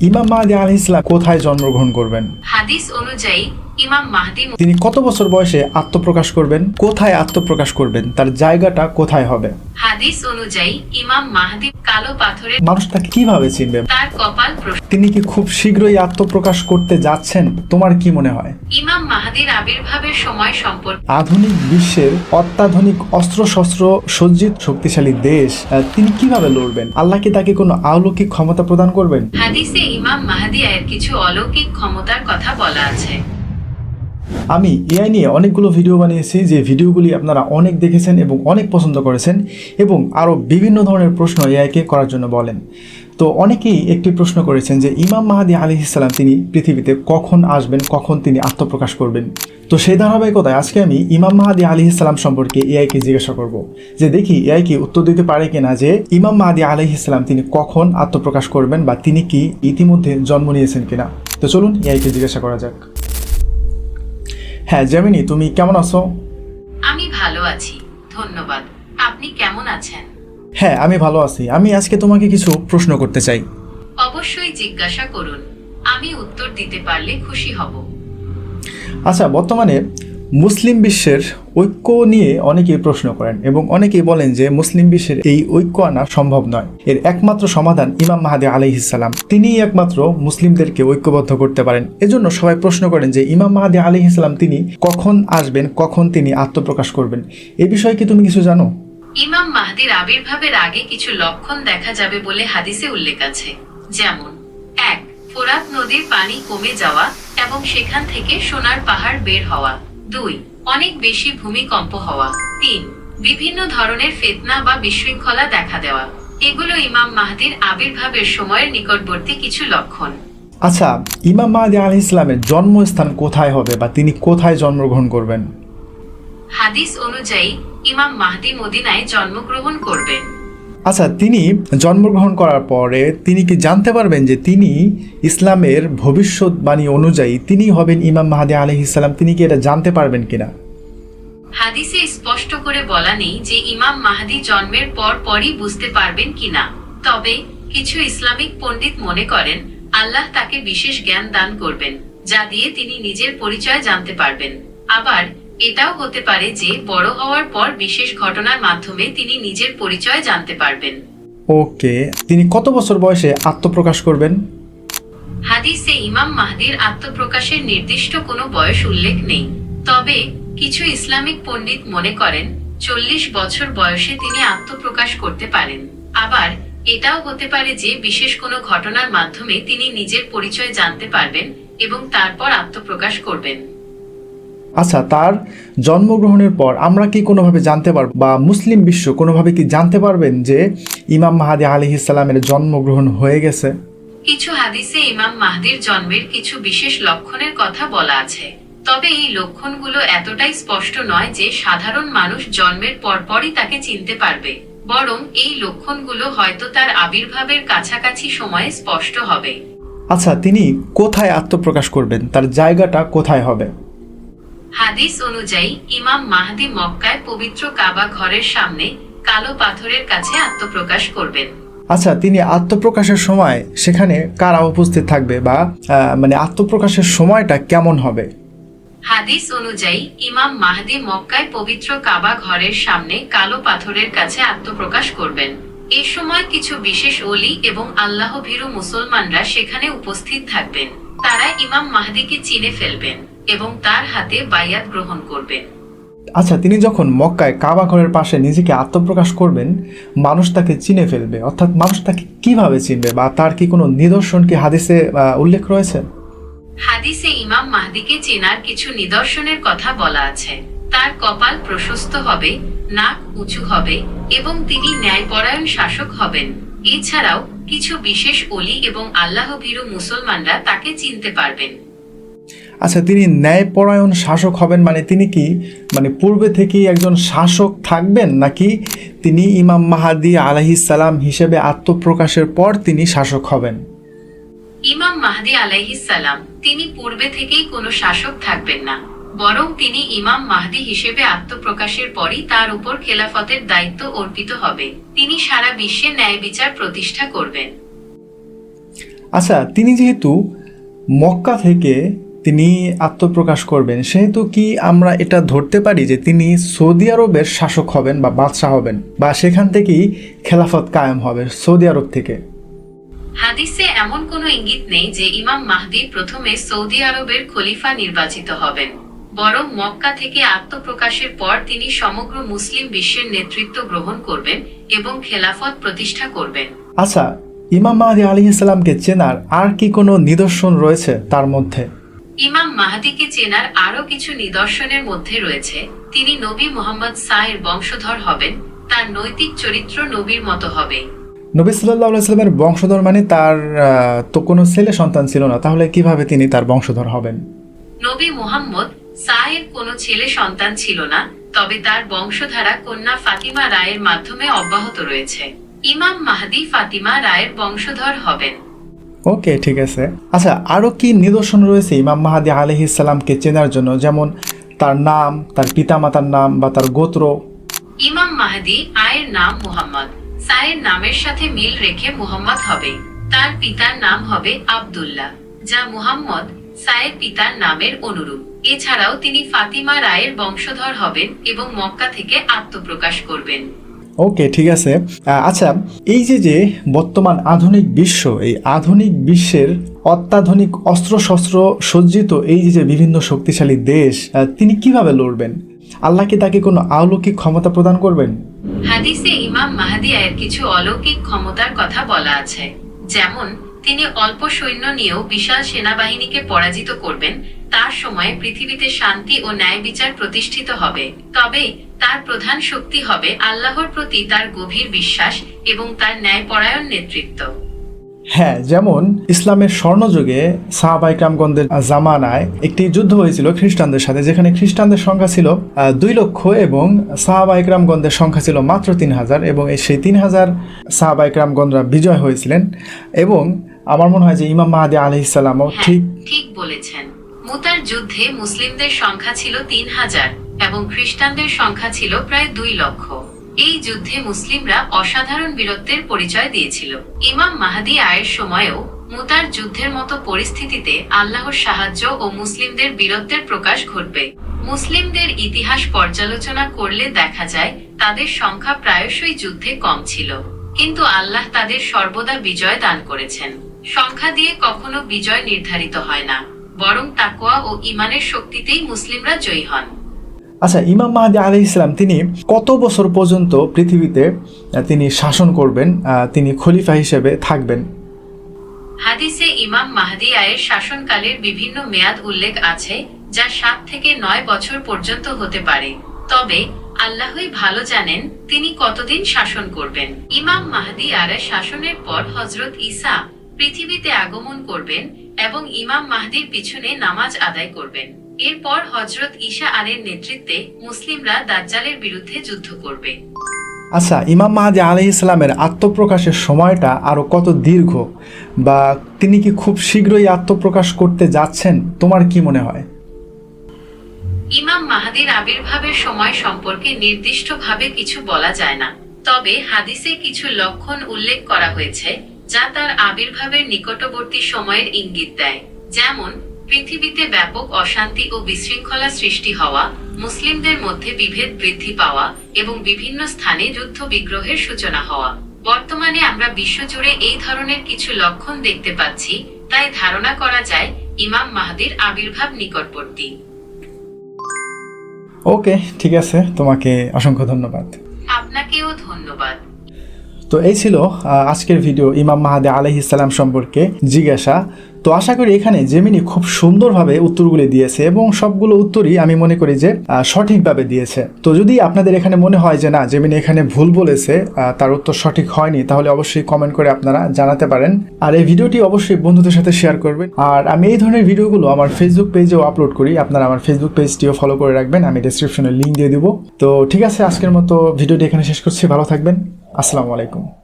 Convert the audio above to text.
ইমাম মাহাদি আল কোথায় জন্মগ্রহণ করবেন? হাদিস অনুযায়ী ইমাম মাহদি তিনি কত বছর বয়সে আত্মপ্রকাশ করবেন? কোথায় আত্মপ্রকাশ করবেন? তার জায়গাটা কোথায় হবে? হাদিস অনুযায়ী ইমাম মাহদি কালো পাথরের মানুষ তাকে কীভাবে চিনবে? তার কপাল তিনি কি খুব শীঘ্রই আত্মপ্রকাশ করতে যাচ্ছেন? তোমার কি মনে হয়? ইমাম মাহাদির আবির্ভাবের সময় সম্পর্কে আধুনিক বিশ্বের অত্যাধুনিক অস্ত্রশস্ত্র সজ্জিত শক্তিশালী দেশ তিনি কীভাবে লড়বেন? আল্লাহ কি তাকে কোনো অলৌকিক ক্ষমতা প্রদান করবেন? হাদিসে ইমাম মাহাদি এর কিছু অলৌকিক ক্ষমতার কথা বলা আছে। আমি এআই নিয়ে অনেকগুলো ভিডিও বানিয়েছি, যে ভিডিওগুলি আপনারা অনেক দেখেছেন এবং অনেক পছন্দ করেছেন এবং আরও বিভিন্ন ধরনের প্রশ্ন এআইকে করার জন্য বলেন। তো অনেকেই একটি প্রশ্ন করেছেন যে ইমাম মাহাদি আলি ইসলাম তিনি পৃথিবীতে কখন আসবেন, কখন তিনি আত্মপ্রকাশ করবেন? তো সেই ধারাবাহিকতায় আজকে আমি ইমাম মাহাদি আলি ইসলাম সম্পর্কে এআইকে জিজ্ঞাসা করব, যে দেখি এআই কি উত্তর দিতে পারে কিনা যে ইমাম মাহাদি আলি ইসলাম তিনি কখন আত্মপ্রকাশ করবেন বা তিনি কি ইতিমধ্যে জন্ম নিয়েছেন কিনা। তো চলুন এআইকে জিজ্ঞাসা করা যাক। হ্যাঁ জামিনী তুমি কেমন আছো? আমি ভালো আছি ধন্যবাদ। আপনি কেমন আছেন? হ্যাঁ আমি ভালো আছি। আমি আজকে তোমাকে কিছু প্রশ্ন করতে চাই। অবশ্যই জিজ্ঞাসা করুন। আমি উত্তর দিতে পারলে খুশি হব। আচ্ছা বর্তমানে মুসলিম বিশ্বের ঐক্য নিয়ে অনেকেই প্রশ্ন করেন এবং অনেকেই বলেন যে মুসলিম বিশ্বের এই ঐক্য আনা সম্ভব নয়। এর একমাত্র সমাধান ইমাম মাহাদি আলাইহিসাল্লাম তিনিই একমাত্র মুসলিমদেরকে ঐক্যবদ্ধ করতে পারেন। এজন্য সবাই প্রশ্ন করেন যে ইমাম মাহাদি আলাইহিসাল্লাম তিনি কখন আসবেন, কখন তিনি আত্মপ্রকাশ করবেন? এ বিষয়ে কি তুমি কিছু জানো? ইমাম মাহাদির আবির্ভাবের আগে কিছু লক্ষণ দেখা যাবে বলে হাদিসে উল্লেখ আছে। যেমন, এক, ফোরাত নদীর পানি কমে যাওয়া এবং সেখান থেকে সোনার পাহাড় বের হওয়া। দুই অনেক বেশি ভূমিকম্প হওয়া। তিন বিভিন্ন ধরনের ফেতনা বা বিশৃঙ্খলা দেখা দেওয়া। এগুলো ইমাম মাহদির আবির্ভাবের সময়ের নিকটবর্তী কিছু লক্ষণ। আচ্ছা ইমাম মাহাদি আলি ইসলামের জন্মস্থান কোথায় হবে বা তিনি কোথায় জন্মগ্রহণ করবেন? হাদিস অনুযায়ী ইমাম মাহদি মদিনায় জন্মগ্রহণ করবেন। আচ্ছা তিনি জন্মগ্রহণ করার পরে তিনি কি জানতে পারবেন যে তিনি ইসলামের ভবিষ্যৎবাণী অনুযায়ী তিনি হবেন ইমাম মাহাদি আলহ ইসলাম তিনি কি এটা জানতে পারবেন কিনা? হাদিসে স্পষ্ট করে বলা নেই যে ইমাম মাহদি জন্মের পর পরই বুঝতে পারবেন কিনা। তবে কিছু ইসলামিক পণ্ডিত মনে করেন, আল্লাহ তাকে বিশেষ জ্ঞান দান করবেন, যা দিয়ে তিনি নিজের পরিচয় জানতে পারবেন। আবার এটাও হতে পারে যে বড় হওয়ার পর বিশেষ ঘটনার মাধ্যমে তিনি নিজের পরিচয় জানতে পারবেন। ওকে তিনি কত বছর বয়সে আত্মপ্রকাশ করবেন? হাদিসে ইমাম মাহদির আত্মপ্রকাশের নির্দিষ্ট কোনো বয়স উল্লেখ নেই। তবে কিছু ইসলামিক পণ্ডিত মনে করেন চল্লিশ বছর বয়সে তিনি আত্মপ্রকাশ করতে পারেন। আবার এটাও হতে পারে যে বিশেষ কোনো ঘটনার মাধ্যমে তিনি নিজের পরিচয় জানতে পারবেন এবং তারপর আত্মপ্রকাশ করবেন। আচ্ছা তার জন্মগ্রহণের পর আমরা কি কোনোভাবে জানতে পারব বা মুসলিম বিশ্ব কোনোভাবে কি জানতে পারবেন যে ইমাম মাহাদি আলহ ইসলামের জন্মগ্রহণ হয়ে গেছে? কিছু হাদিসে ইমাম মাহদির জন্মের কিছু বিশেষ লক্ষণের কথা বলা আছে। তবে এই লক্ষণগুলো এতটাই স্পষ্ট নয় যে সাধারণ মানুষ জন্মের পরপরই তাকে চিনতে পারবে। বরং এই লক্ষণগুলো হয়তো তার আবির্ভাবের কাছাকাছি সময়ে স্পষ্ট হবে। আচ্ছা তিনি কোথায় আত্মপ্রকাশ করবেন? তার জায়গাটা কোথায় হবে? হাদিস অনুযায়ী ইমাম মাহদি মক্কায় পবিত্র কাবা ঘরের সামনে কালো পাথরের কাছে আত্মপ্রকাশ করবেন। আচ্ছা তিনি আত্মপ্রকাশের সময় সেখানে কারা উপস্থিত থাকবে বা মানে আত্মপ্রকাশের সময়টা কেমন হবে? হাদিস অনুযায়ী ইমাম মাহদি মক্কায় পবিত্র কাবা ঘরের সামনে কালো পাথরের কাছে আত্মপ্রকাশ করবেন। এ সময় কিছু বিশেষ অলি এবং আল্লাহ ভীরু মুসলমানরা সেখানে উপস্থিত থাকবেন। তারা ইমাম মাহদিকে চিনে ফেলবেন। এবং তার হাতে বায়াত গ্রহণ করবেন। আচ্ছা তিনি যখন মক্কায় কাবা ঘরের পাশে নিজেকে আত্মপ্রকাশ করবেন মানুষ তাকে চিনে ফেলবে। অর্থাৎ মানুষ তাকে কীভাবে চিনবে বা তার কি কোনো নিদর্শন কি হাদিসে উল্লেখ রয়েছে? হাদিসে ইমাম মাহদিকে চেনার কিছু নিদর্শনের কথা বলা আছে। তার কপাল প্রশস্ত হবে নাক উঁচু হবে এবং তিনি ন্যায়পরায়ণ শাসক হবেন। এছাড়াও কিছু বিশেষ অলি এবং আল্লাহ ভীরু মুসলমানরা তাকে চিনতে পারবেন। আচ্ছা তিনি ন্যায়পরায়ণ শাসক হবেন মানে তিনি কি? মানে পূর্বে থেকেই একজন শাসক থাকবেন নাকি তিনি ইমাম মাহাদি আলাহিসাল্লাম হিসেবে আত্মপ্রকাশের পর তিনি শাসক হবেন? ইমাম মাহদি সালাম তিনি পূর্বে থেকেই কোনো শাসক থাকবেন না বরং তিনি ইমাম মাহদি হিসেবে আত্মপ্রকাশের পরই তার উপর খেলাফতের দায়িত্ব অর্পিত হবে। তিনি সারা বিশ্বে ন্যায় বিচার প্রতিষ্ঠা করবেন। আচ্ছা তিনি যেহেতু মক্কা থেকে তিনি আত্মপ্রকাশ করবেন। সেহেতু কি আমরা এটা ধরতে পারি যে তিনি সৌদি আরবের শাসক হবেন বা বাদশাহ হবেন? বা সেখান থেকেই খেলাফত কায়েম হবে সৌদি আরব থেকে? হাদিসে এমন কোনো ইঙ্গিত নেই যে ইমাম মাহদি প্রথমে সৌদি আরবের খলিফা নির্বাচিত হবেন। বরং মক্কা থেকে আত্মপ্রকাশের পর তিনি সমগ্র মুসলিম বিশ্বের নেতৃত্ব গ্রহণ করবেন এবং খেলাফত প্রতিষ্ঠা করবেন। আচ্ছা ইমাম মাহাদি আলী ইসলামকে চেনার আর কি কোনো নিদর্শন রয়েছে তার মধ্যে? মাহাদিকে চেনার আরও কিছু নিদর্শনের মধ্যে রয়েছে। তিনি নবী মোহাম্মদ সাহের বংশধর হবেন তার নৈতিক চরিত্র নবীর মতো হবে। নবী সাল্লাহ ইসলামের বংশধর মানে তার তো কোনো ছেলে সন্তান ছিল না তাহলে কীভাবে তিনি তার বংশধর হবেন? নবী মুহাম্মদ সাহের কোনো ছেলে সন্তান ছিল না তবে তার বংশধারা কন্যা ফাতিমা রায়ের মাধ্যমে অব্যাহত রয়েছে। ইমাম মাহদি ফাতিমা রায়ের বংশধর হবেন। ওকে ঠিক আছে। আচ্ছা আরও কি নিদর্শন রয়েছে ইমাম মাহাদি আলহি ইসলামকে চেনার জন্য? যেমন তার নাম, তার পিতামাতার নাম বা তার গোত্র। ইমাম মাহদি আয়ের নাম মুহাম্মদ। সায়ের নামের সাথে মিল রেখে মুহাম্মদ হবে। তার পিতার নাম হবে আব্দুল্লাহ, যা মুহাম্মদ সায়ের পিতার নামের অনুরূপ। এছাড়াও তিনি ফাতিমা রায়ের বংশধর হবেন এবং মক্কা থেকে আত্মপ্রকাশ করবেন। ওকে ঠিক আছে। আচ্ছা এই যে যে বর্তমান আধুনিক বিশ্ব, এই আধুনিক বিশ্বের অত্যাধুনিক অস্ত্রশস্ত্র সজ্জিত এই যে বিভিন্ন শক্তিশালী দেশ তিনি কীভাবে লড়বেন? আল্লাহ কি তাকে কোনো অলৌকিক ক্ষমতা প্রদান করবেন? হাদিসে ইমাম মাহাদি আয়ের কিছু অলৌকিক ক্ষমতার কথা বলা আছে, যেমন তিনি অল্প সৈন্য নিয়েও বিশাল সেনাবাহিনীকে পরাজিত করবেন, তার সময়ে পৃথিবীতে শান্তি ও ন্যায় বিচার প্রতিষ্ঠিত হবে। তবে তার প্রধান শক্তি হবে আল্লাহর প্রতি তার গভীর বিশ্বাস এবং তার ন্যায়পরায়ণ নেতৃত্ব। হ্যাঁ যেমন ইসলামের স্বর্ণযুগে সাহাবাইকরামগণদের জামানায় একটি যুদ্ধ হয়েছিল খ্রিস্টানদের সাথে, যেখানে খ্রিস্টানদের সংখ্যা ছিল দুই লক্ষ এবং সাহাবাইকরামগণদের সংখ্যা ছিল মাত্র তিন হাজার এবং সেই তিন হাজার সাহাবাইকরামগণরা বিজয় হয়েছিলেন এবং আমার মনে হয় যে ইমাম মাহাদি আলি ইসালামও হ্যাঁ ঠিক ঠিক বলেছেন। মুতার যুদ্ধে মুসলিমদের সংখ্যা ছিল তিন হাজার এবং খ্রিস্টানদের সংখ্যা ছিল প্রায় দুই লক্ষ। এই যুদ্ধে মুসলিমরা অসাধারণ বীরত্বের পরিচয় দিয়েছিল। ইমাম মাহাদি আয়ের সময়েও মুতার যুদ্ধের মতো পরিস্থিতিতে আল্লাহর সাহায্য ও মুসলিমদের বীরত্বের প্রকাশ ঘটবে। মুসলিমদের ইতিহাস পর্যালোচনা করলে দেখা যায় তাদের সংখ্যা প্রায়শই যুদ্ধে কম ছিল। কিন্তু আল্লাহ তাদের সর্বদা বিজয় দান করেছেন। সংখ্যা দিয়ে কখনো বিজয় নির্ধারিত হয় না বরং তাকোয়া ও ইমানের শক্তিতেই মুসলিমরা জয়ী হন। আচ্ছা ইমাম মাহাদি আলি ইসলাম তিনি কত বছর পর্যন্ত পৃথিবীতে তিনি শাসন করবেন তিনি খলিফা হিসেবে থাকবেন? হাদিসে ইমাম মাহদি আয়ের শাসনকালের বিভিন্ন মেয়াদ উল্লেখ আছে যা সাত থেকে নয় বছর পর্যন্ত হতে পারে। তবে আল্লাহই ভালো জানেন তিনি কতদিন শাসন করবেন। ইমাম মাহদি আরা শাসনের পর হজরত ঈসা পৃথিবীতে আগমন করবেন এবং ইমাম মাহদির পিছনে নামাজ আদায় করবেন। এরপর হজরত ঈশা আলের নেতৃত্বে মুসলিমরা দাজ্জালের বিরুদ্ধে যুদ্ধ করবে। আচ্ছা ইমাম মাহাদি আলি ইসলামের আত্মপ্রকাশের সময়টা আরও কত দীর্ঘ বা তিনি কি খুব শীঘ্রই আত্মপ্রকাশ করতে যাচ্ছেন? তোমার কি মনে হয়? ইমাম মাহাদির আবির্ভাবের সময় সম্পর্কে নির্দিষ্টভাবে কিছু বলা যায় না। তবে হাদিসে কিছু লক্ষণ উল্লেখ করা হয়েছে যা তার আবির্ভাবের নিকটবর্তী সময়ের ইঙ্গিত দেয়। যেমন পৃথিবীতে ব্যাপক অশান্তি ও বিশৃঙ্খলা সৃষ্টি হওয়া মুসলিমদের মধ্যে বিভেদ বৃদ্ধি পাওয়া এবং বিভিন্ন স্থানে যুদ্ধ বিগ্রহের সূচনা হওয়া। বর্তমানে আমরা বিশ্বজুড়ে এই ধরনের কিছু লক্ষণ দেখতে পাচ্ছি তাই ধারণা করা যায় ইমাম মাহাদির আবির্ভাব নিকটবর্তী। ওকে ঠিক আছে। তোমাকে অসংখ্য ধন্যবাদ। আপনাকেও ধন্যবাদ। তো এই ছিল আজকের ভিডিও ইমাম মাহাদি আলহিসাল্লাম সম্পর্কে জিজ্ঞাসা। তো আশা করি এখানে জেমিনি খুব সুন্দরভাবে উত্তরগুলি দিয়েছে এবং সবগুলো উত্তরই আমি মনে করি যে সঠিকভাবে দিয়েছে। তো যদি আপনাদের এখানে মনে হয় যে, না জেমিনি এখানে ভুল বলেছে তার উত্তর সঠিক হয়নি, তাহলে অবশ্যই কমেন্ট করে আপনারা জানাতে পারেন। আর এই ভিডিওটি অবশ্যই বন্ধুদের সাথে শেয়ার করবেন। আর আমি এই ধরনের ভিডিওগুলো আমার ফেসবুক পেজেও আপলোড করি। আপনারা আমার ফেসবুক পেজটিও ফলো করে রাখবেন। আমি ডিসক্রিপশনে লিঙ্ক দিয়ে দিব। তো ঠিক আছে, আজকের মতো ভিডিওটি এখানে শেষ করছি। ভালো থাকবেন। আসসালামু আলাইকুম।